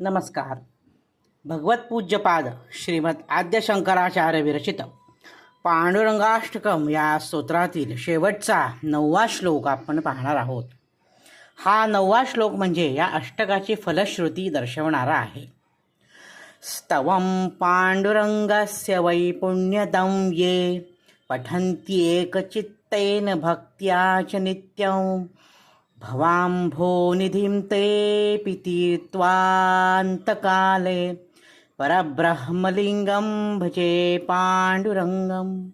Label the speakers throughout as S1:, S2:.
S1: नमस्कार. भगवतपूज्यपाद श्रीमद आद्यशंकराचार्य विरचित. पांडुरंगाष्टकम या स्तोत्रातील शेवटचा नववा श्लोक आपण पाहणार आहोत. हा नववा श्लोक म्हणजे या अष्टकाची फलश्रुती दर्शवणारा आहे. स्तवं पांडुरंगस्य वै पुण्यदं ये पठन्त्येकचित्तेन भक्त्या च नित्यं भवाम्भोनिधिं ते तीर्त्वान्तकाले परब्रह्मलिङ्गं भजे पाण्डुरङ्गम्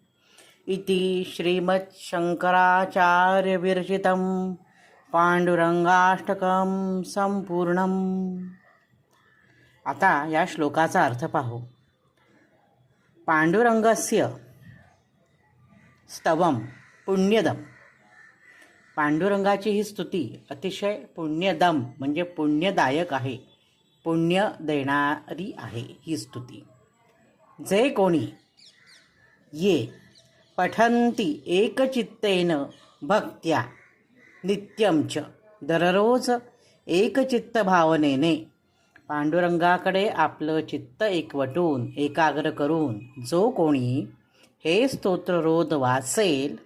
S1: इति श्रीमच्छङ्कराचार्यविरचितं पाण्डुरङ्गाष्टकं सम्पूर्णम्। आता या श्लोकाचा अर्थ पाहू। पाण्डुरङ्गस्य स्तवं पुण्यदम। पांडुरंगाची ही स्तुती अतिशय पुण्यदम म्हणजे पुण्यदायक आहे. पुण्य देणारी आहे ही स्तुती. जे कोणी ये पठंती एकचित्तेन भक्त्या नित्यमच दररोज एकचित्त भावनेने पांडुरंगाकडे आपलं चित्त एकवटून एकाग्र करून जो कोणी हे स्तोत्र रोज वाचेल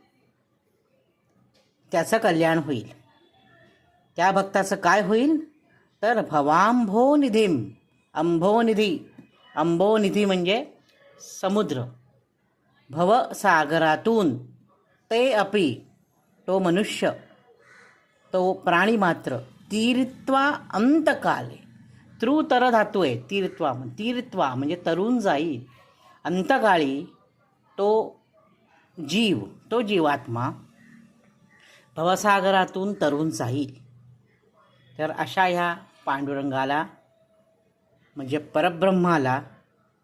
S1: त्याचं कल्याण होईल. त्या भक्ताचं काय होईल? तर भवांभोनिधीम अंभोनिधी अंभोनिधी म्हणजे समुद्र. भवसागरातून ते अपि तो मनुष्य. तो प्राणी मात्र. तीर्त्वा अंतकाले. त्रू धातू आहे तीर्त्वा तीर्त्वा म्हणजे तरुण जाईल अंतकाळी तो जीव तो जीवात्मा भवसागरातून तरुण जाईल. तर अशा ह्या पांडुरंगाला म्हणजे परब्रह्माला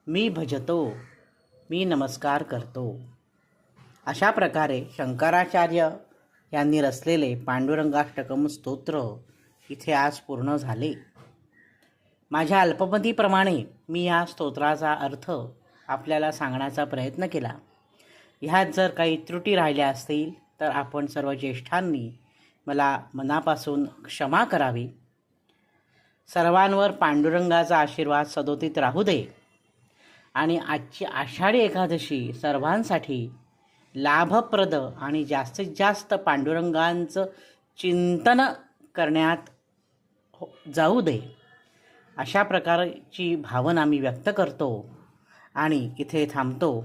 S1: मी भजतो मी नमस्कार करतो. अशा प्रकारे शंकराचार्य यांनी रचलेले पांडुरंगाष्टकम स्तोत्र इथे आज पूर्ण झाले. माझ्या अल्पमतीप्रमाणे मी या स्तोत्राचा अर्थ आपल्याला सांगण्याचा प्रयत्न केला. ह्यात जर काही त्रुटी राहिल्या असतील तर आपण सर्व ज्येष्ठांनी मला मनापासून क्षमा करावी. सर्वांवर पांडुरंगाचा आशीर्वाद सदोतीत राहू दे. आणि आजची आषाढी एकादशी सर्वांसाठी लाभप्रद आणि जास्तीत जास्त पांडुरंगांचं चिंतन करण्यात हो- जाऊ दे. अशा प्रकारची भावना मी व्यक्त करतो आणि इथे थांबतो.